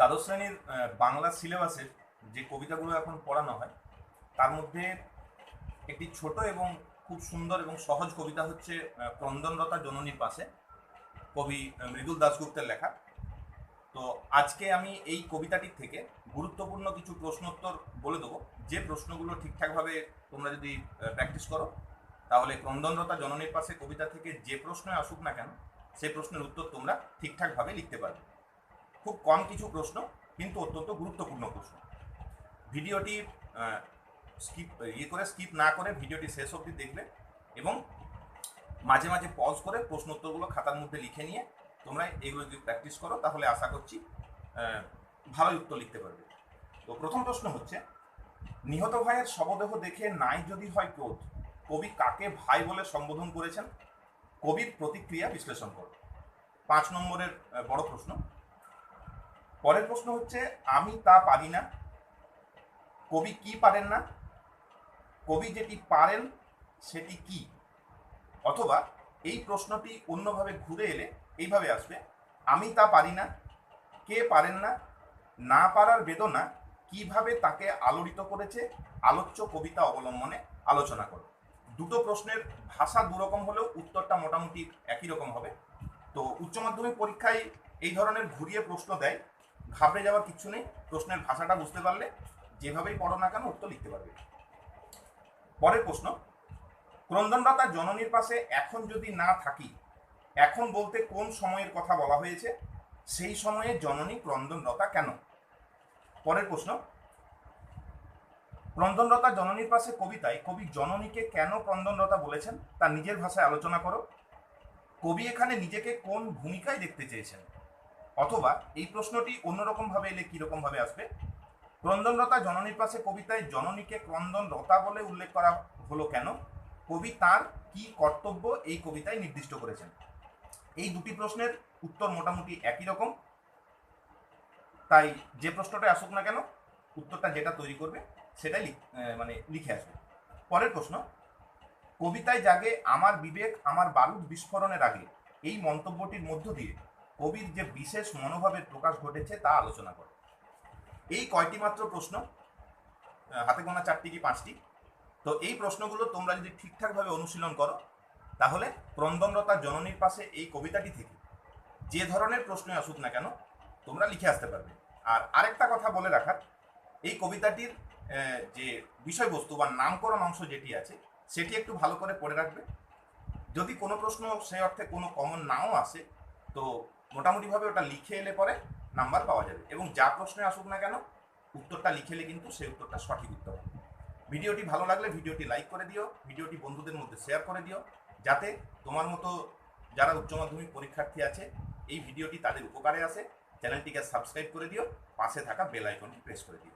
দ্বাদশ শ্রেণির বাংলা সিলেবাসের যে কবিতাগুলো এখন পড়ানো হয়, তার মধ্যে একটি ছোট এবং খুব সুন্দর এবং সহজ কবিতা হচ্ছে ক্রন্দনরতা জননীর পাশে, কবি মৃদুল দাশগুপ্তের লেখা। তো আজকে আমি এই কবিতাটির থেকে গুরুত্বপূর্ণ কিছু প্রশ্নোত্তর বলে দেবো। যে প্রশ্নগুলো ঠিকঠাকভাবে তোমরা যদি প্র্যাকটিস করো, তাহলে ক্রন্দনরতা জননীর পাশে কবিতা থেকে যে প্রশ্নই আসুক না কেন, সেই প্রশ্নের উত্তর তোমরা ঠিকঠাকভাবে লিখতে পারবে। খুব কম কিছু প্রশ্ন, কিন্তু অত্যন্ত গুরুত্বপূর্ণ প্রশ্ন। ভিডিওটি স্কিপ ইয়ে করে স্কিপ না করে ভিডিওটি শেষ অবধি দেখবে এবং মাঝে মাঝে পজ করে প্রশ্ন উত্তরগুলো খাতার মধ্যে লিখে নিয়ে তোমরা এগুলো যদি প্র্যাকটিস করো, তাহলে আশা করছি ভালোই উত্তর লিখতে পারবে। তো প্রথম প্রশ্ন হচ্ছে, নিহত ভাইয়ের শবদেহ দেখে নাই যদি হয় ক্রোধ, কবি কাকে ভাই বলে সম্বোধন করেছেন? কবির প্রতিক্রিয়া বিশ্লেষণ করো। পাঁচ নম্বরের বড় প্রশ্ন পরের প্রশ্ন হচ্ছে, আমি তা পারি না। কবি কি পারেন না? কবি যেটি পারেন, সেটি কি? অথবা এই প্রশ্নটি অন্যভাবে ঘুরে এলে এইভাবে আসবে, আমি তা পারি না, কে পারেন না না পারার বেদনা কীভাবে তাকে আলোড়িত করেছে, আলোচ্য কবিতা অবলম্বনে আলোচনা করো। দুটো প্রশ্নের ভাষা দুরকম হলেও উত্তরটা মোটামুটি একই রকম হবে। তো উচ্চ মাধ্যমিক পরীক্ষায় এই ধরনের ঘুরিয়ে প্রশ্ন দেয় ঘাবড়ে যাওয়ার কিছু নেই। প্রশ্নের ভাষাটা বুঝতে পারলে যেভাবেই পড়ো না কেন উত্তর লিখতে পারবে। পরের প্রশ্ন ক্রন্দনরতা জননীর পাশে এখন যদি না থাকি, এখন বলতে কোন সময়ের কথা বলা হয়েছে? সেই সময়ে জননী ক্রন্দনরতা কেন? পরের প্রশ্ন, ক্রন্দনরতা জননীর পাশে কবিতায় কবি জননীকে কেন ক্রন্দনরতা বলেছেন? তা নিজের ভাষায় আলোচনা করো। কবি এখানে নিজেকে কোন ভূমিকায় দেখতে চেয়েছেন? অথবা এই প্রশ্নটি অন্যরকম ভাবে এলে কীরকম ভাবে আসবে? ক্রন্দনরতা জননীর পাশে কবিতায় জননীকে ক্রন্দনরতা বলে উল্লেখ করা হলো কেন? কবি তার কি কর্তব্য এই কবিতায় নির্দিষ্ট করেছেন? এই দুটি প্রশ্নের উত্তর মোটামুটি একই রকম। তাই যে প্রশ্নটা আসুক না কেন, উত্তরটা যেটা তৈরি করবে সেটাই মানে লিখে আসবে। পরের প্রশ্ন, কবিতায় জাগে আমার বিবেক, আমার বারুদ বিস্ফোরণের আগে, এই মন্তব্যটির মধ্য দিয়ে কবির যে বিশেষ মনোভাবের প্রকাশ ঘটেছে তা আলোচনা করে। এই কয়টি মাত্র প্রশ্ন? হাতে গোনা চারটি কি পাঁচটি? তো এই প্রশ্নগুলো তোমরা যদি ঠিকঠাকভাবে অনুশীলন করো, তাহলে ক্রন্দনরতা জননীর পাশে এই কবিতাটি থেকে যে ধরনের প্রশ্নই আসুক না কেন, তোমরা লিখে আসতে পারবে। আর আরেকটা কথা বলে রাখার, এই কবিতাটির যে বিষয়বস্তু বা নামকরণ অংশ যেটি আছে, সেটি একটু ভালো করে পড়ে রাখবে। যদি কোনো প্রশ্ন সে অর্থে কোনো কমন নাও আসে, তো মোটামুটিভাবে ওটা লিখে এলে পরে নাম্বার পাওয়া যাবে। এবং যা প্রশ্নে আসুক না কেন, উত্তরটা লিখে এলে কিন্তু সেই উত্তরটা সঠিক উত্তর ভিডিওটি ভালো লাগলে ভিডিওটি লাইক করে দিও, ভিডিওটি বন্ধুদের মধ্যে শেয়ার করে দিও, যাতে তোমার মতো যারা উচ্চ মাধ্যমিক পরীক্ষার্থী আছে, এই ভিডিওটি তাদের উপকারে আসে। চ্যানেলটিকে সাবস্ক্রাইব করে দিও, পাশে থাকা বেল আইকনটি প্রেস করে দিও।